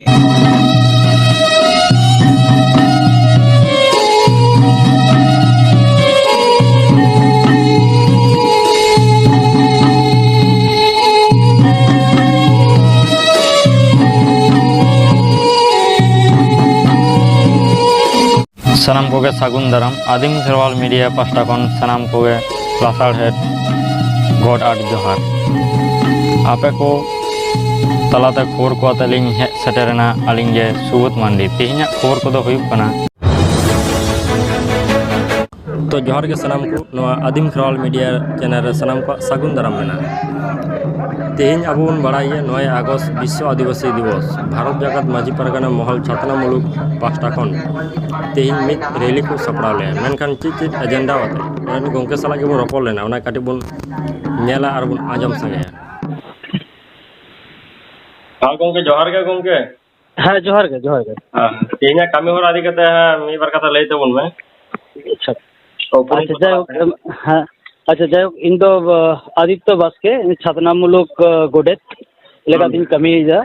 सनम को सागुंदरम आदिम सरवाल मीडिया पास्टाकन सनम को प्लासाड़ हेड गॉड आर्ट जोहार आपे को ᱛᱟᱞᱟᱛᱮ ᱠᱷᱚᱵᱚᱨ ᱠᱚ ᱟᱛᱮᱞᱤᱧ ᱦᱮᱡ ᱥᱮᱴᱮᱨᱮᱱᱟ ᱟᱹᱞᱤᱧ ᱜᱮ ᱥᱩᱵᱳᱫ ᱢᱟᱱᱰᱤ ᱛᱮᱦᱮᱧᱟᱜ ᱠᱷᱚᱵᱚᱨ ᱠᱚᱫᱚ ᱦᱩᱭᱩᱜ ᱠᱟᱱᱟ ᱛᱚ ᱡᱚᱦᱟᱨ ᱜᱮ ᱥᱟᱱᱟᱢ ᱠᱚ ᱱᱚᱣᱟ ᱟᱹᱫᱤᱢ ᱠᱷᱮᱨᱣᱟᱞ ᱢᱤᱰᱤᱭᱟ ᱪᱮᱱᱮᱞ ᱨᱮ ᱥᱟᱱᱟᱢ ᱠᱚᱣᱟᱜ ᱥᱟᱹᱜᱩᱱ ᱫᱟᱨᱟᱢ ᱢᱮᱱᱟᱜᱼᱟ ᱛᱮᱦᱮᱧ ᱟᱵᱚ ᱵᱚᱱ ᱵᱟᱲᱟᱭᱟ ᱱᱚᱭ ᱟᱜᱚᱥᱴ ᱵᱤᱥᱥᱚ ᱟᱹᱫᱤᱵᱟᱹᱥᱤ ᱫᱤᱵᱚᱥ ᱵᱷᱟᱨᱚᱛ ᱡᱟᱠᱟᱛ ᱢᱟᱹᱡᱷᱤ ᱯᱟᱨᱜᱟᱱᱟ ᱢᱚᱦᱚᱞ ᱪᱷᱟᱛᱱᱟ ᱢᱩᱞᱩᱠ ᱯᱟᱥᱴᱟ ᱠᱷᱚᱱ ᱛᱮᱦᱮᱧ ᱢᱤᱫ ᱨᱮᱞᱤ ᱠᱚ ᱥᱟᱯᱲᱟᱣ ᱞᱮᱫᱼᱟ ᱢᱮᱱᱠᱷᱟᱱ ᱪᱮᱫ ᱪᱮᱫ ᱮᱡᱮᱱᱰᱟ ᱟᱛᱮ ᱜᱚᱢᱠᱮ ᱥᱟᱞᱟᱜ ᱜᱮᱵᱚᱱ ᱨᱚᱯᱚᱲ ᱞᱮᱱᱟ ᱚᱱᱟ ᱠᱟᱹᱴᱤᱡ ᱵᱚᱱ ᱧᱮᱞᱟ ᱟᱨ ᱵᱚᱱ ᱟᱸᱡᱚᱢ ᱥᱟᱸᱜᱮᱭᱟ ᱦᱮᱸ ᱜᱚᱝᱠᱮ ᱡᱚᱦᱟᱨ ᱜᱮ ᱜᱚᱝᱠᱮ ᱦᱮᱸ ᱡᱚᱦᱟᱨ ᱜᱮ ᱡᱚᱦᱟᱨ ᱜᱮ ᱠᱟᱹᱢᱤ ᱦᱚᱨᱟ ᱤᱫᱤ ᱠᱟᱛᱮ ᱢᱤᱫ ᱵᱟᱨ ᱠᱟᱛᱷᱟ ᱞᱟᱹᱭ ᱛᱟᱵᱚᱱ ᱢᱮ ᱟᱪᱪᱷᱟ ᱟᱪᱪᱷᱟ ᱡᱟᱭᱦᱳᱠ ᱦᱮᱸ আচ্ছা যাই হোক ᱤᱧ ᱫᱚ আদিত্য ᱵᱟᱥᱠᱮ ᱪᱷᱟᱛᱱᱟᱢᱩᱞᱚᱠ ᱜᱚᱰᱮᱛ ᱞᱮᱠᱟᱛᱤᱧ ᱠᱟᱹᱢᱤᱭᱮᱫᱟ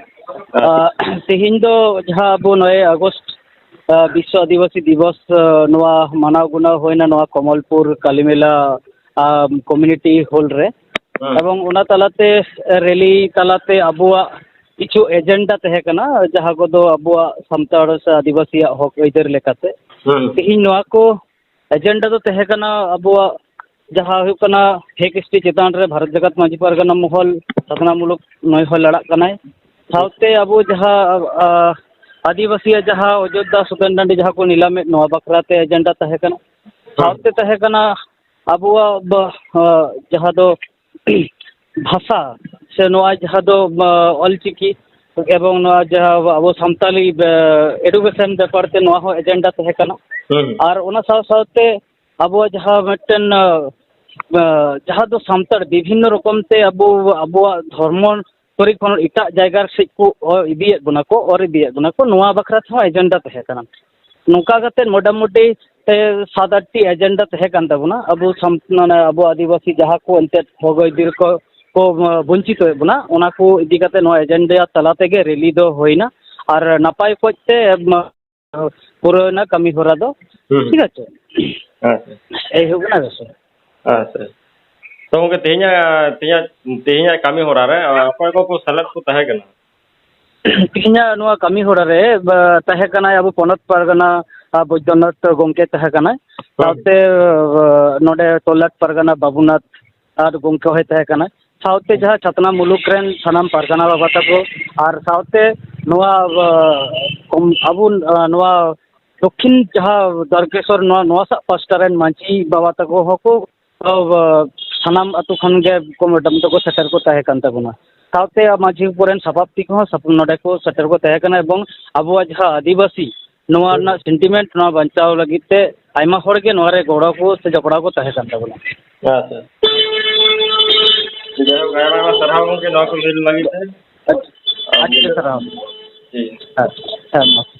ᱛᱮᱦᱮᱧ ᱫᱚ ᱡᱟᱦᱟᱸ ᱟᱵᱚ ᱱᱚᱭ ᱟᱜᱚᱥᱴ বিশ্ব আদিবাসী দিবস নোয়া মানাও গুনা হইনা নোয়া কমলপুর কালীমেলা কমিউনিটি হল রে এবং ওনা তালাতে রেলি তালাতে আবুয়া ᱠᱤᱪᱷᱩ ᱮᱡᱮᱱᱰᱟ ᱛᱟᱦᱮᱸ ᱠᱟᱱᱟ ᱡᱟᱦᱟᱸ ᱠᱚᱫᱚ ᱟᱵᱚᱣᱟᱜ ᱥᱟᱱᱛᱟᱲ ᱥᱮ ᱟᱹᱫᱤᱵᱟᱹᱥᱤᱭᱟᱜ ᱦᱚᱠ ᱟᱹᱭᱫᱟᱹᱨ ᱞᱮᱠᱟᱛᱮ ᱛᱮᱦᱮᱧ ᱱᱚᱣᱟ ᱠᱚ ᱮᱡᱮᱱᱰᱟ ᱫᱚ ᱛᱟᱦᱮᱸ ᱠᱟᱱᱟ ᱟᱵᱚᱣᱟᱜ ᱡᱟᱦᱟᱸ ᱦᱩᱭᱩᱜ ᱠᱟᱱᱟ ᱯᱷᱮᱠ ᱥᱴᱤ ᱪᱮᱛᱟᱱ ᱨᱮ ᱵᱷᱟᱨᱚᱛ ᱡᱟᱠᱟᱛ ᱢᱟᱹᱡᱷᱤ ᱯᱟᱨᱜᱟᱱᱟ ᱢᱚᱦᱚᱞ ᱥᱟᱥᱱᱟᱢᱩᱞᱚᱠ ᱱᱚᱭ ᱦᱚᱸ ᱞᱟᱲᱟᱜ ᱠᱟᱱᱟᱭ ᱥᱟᱶᱛᱮ ᱟᱵᱚ ᱡᱟᱦᱟᱸ आदिवासिया जहाँ अयोध्या सुगन डांडी जहाँ को नीलाम बाखराते एजेंडा तहे कना सावते तहे कना अब जहाँ दो भाषा ᱥᱮ ᱱᱚᱣᱟ ᱡᱟᱦᱟᱸ ᱫᱚ ᱚᱞᱪᱤᱠᱤ ᱮᱵᱚᱝ ᱱᱚᱣᱟ ᱡᱟᱦᱟᱸ ᱟᱵᱚ ᱥᱟᱱᱛᱟᱞᱤ ᱮᱰᱩᱠᱮᱥᱚᱱ ᱵᱮᱯᱟᱨ ᱛᱮ ᱱᱚᱣᱟ ᱦᱚᱸ ᱮᱡᱮᱱᱰᱟ ᱛᱟᱦᱮᱸ ᱠᱟᱱᱟ ᱟᱨ ᱚᱱᱟ ᱥᱟᱶ ᱥᱟᱶᱛᱮ ᱟᱵᱚᱣᱟᱜ ᱡᱟᱦᱟᱸ ᱢᱤᱫᱴᱮᱱ ᱡᱟᱦᱟᱸ ᱫᱚ ᱥᱟᱱᱛᱟᱲ ᱵᱤᱵᱷᱤᱱᱱᱚ ᱨᱚᱠᱚᱢ ᱛᱮ ᱟᱵᱚ ᱟᱵᱚᱣᱟᱜ ᱫᱷᱚᱨᱢᱚ ᱠᱚᱨᱮ ᱠᱷᱚᱱ ᱮᱴᱟᱜ ᱡᱟᱭᱜᱟ ᱥᱮᱫ ᱠᱚ ᱚᱨ ᱤᱫᱤᱭᱮᱫ ᱵᱚᱱᱟ ᱠᱚ ᱚᱨ ᱤᱫᱤᱭᱮᱫ ᱵᱚᱱᱟ ᱠᱚ ᱱᱚᱣᱟ ᱵᱟᱠᱷᱨᱟ ᱛᱮᱦᱚᱸ ᱮᱡᱮᱱᱰᱟ ᱛᱟᱦᱮᱸ ᱠᱟᱱᱟ ᱱᱚᱝᱠᱟ ᱠᱟᱛᱮᱫ ᱢᱳᱴᱟᱢᱩᱴᱤ ᱥᱟᱛ ᱟᱴᱴᱤ ᱮᱡᱮᱱᱰᱟ ᱛᱟᱦᱮᱸ ᱠᱟᱱ ᱛᱟᱵᱚᱱᱟ ᱟᱵᱚ ᱥᱟᱱᱛᱟᱲ ᱟᱵᱚ ᱟᱹᱫᱤᱵᱟᱹᱥᱤ ᱡᱟᱦᱟᱸ ᱠᱚ ᱮᱱᱛᱮᱫ ᱵᱷᱳᱜᱽ ᱟᱹᱭᱫᱟᱹᱨ ᱠᱚ ᱠᱚ ᱵᱚᱧᱪᱤᱛᱚᱭᱮᱫ ᱵᱚᱱᱟ ᱚᱱᱟ ᱠᱚ ᱤᱫᱤ ᱠᱟᱛᱮᱫ ᱱᱚᱣᱟ ᱮᱡᱮᱱᱰᱟ ᱛᱟᱞᱟ ᱛᱮᱜᱮ ᱨᱮᱞᱤ ᱫᱚ ᱦᱩᱭᱱᱟ ᱟᱨ ᱱᱟᱯᱟᱭ ᱚᱠᱚᱡ ᱛᱮ ᱯᱩᱨᱟᱹᱣᱮᱱᱟ ᱠᱟᱹᱢᱤ ᱦᱚᱨᱟ ᱫᱚ ᱴᱷᱤᱠ ᱟᱪᱷᱮ? এই হোক না বেশ আচ্ছা তো ওকে তেহিনা তেহিনা তেহিনা কামি হরা রে অকয় কো সালাদ কো তাহে কেনা তেহিনা নোয়া কামি হরা রে তাহে কেনা আবু পনত পারগনা বৈদ্যনাথ গমকে তাহে কেনা তাতে নডে তোলাট পারগনা বাবুনাথ আর গমকে হয়ে তাহে কেনা मुलुक सामान पारगाना बाबा तक और साथ अब दक्षिण जहाँ दर्गेश्वर पास्टर माझी बाबा तक हको सामान अतु खन को मैडम तक सेटर को साथ माझी कोरेन सभापति को सपन को सेटर को अब जहाँ आदिवासी सेंटिमेंट बचाव लगे गड़ो को जकड़ा को જય ગાયરાના સરાવ કે નોકરી લાગી છે અચ્છા સરાવ જી હા